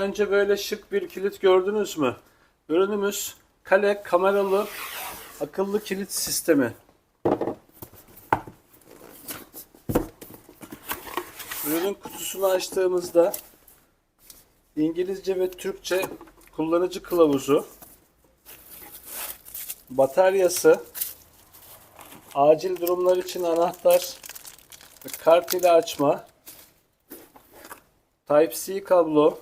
Önce böyle şık bir kilit gördünüz mü? Ürünümüz kale kameralı akıllı kilit sistemi. Ürünün kutusunu açtığımızda İngilizce ve Türkçe kullanıcı kılavuzu, bataryası, acil durumlar için anahtar, kart ile açma, Type-C kablo,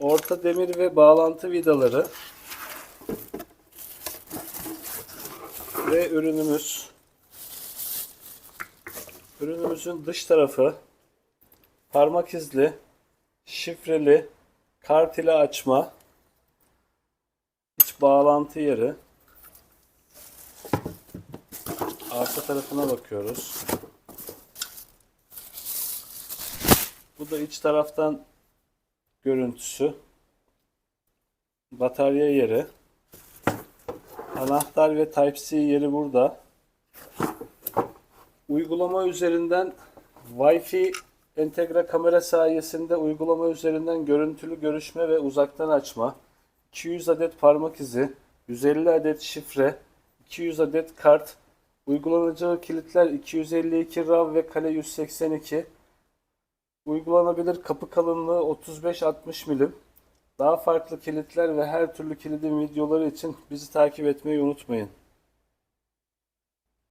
orta demir ve bağlantı vidaları ve ürünümüz. Ürünümüzün dış tarafı parmak izli, şifreli, kart ile açma, iç bağlantı yeri. Arka tarafına bakıyoruz. Bu da iç taraftan görüntüsü. Batarya yeri. Anahtar ve Type-C yeri burada. Uygulama üzerinden Wi-Fi entegre kamera sayesinde uygulama üzerinden görüntülü görüşme ve uzaktan açma, 200 adet parmak izi, 150 adet şifre, 200 adet kart, uygulanıcı kilitler 252 RAW ve kale 182, Uygulanabilir kapı kalınlığı 35-60 milim. Daha farklı kilitler ve her türlü kilidin videoları için bizi takip etmeyi unutmayın.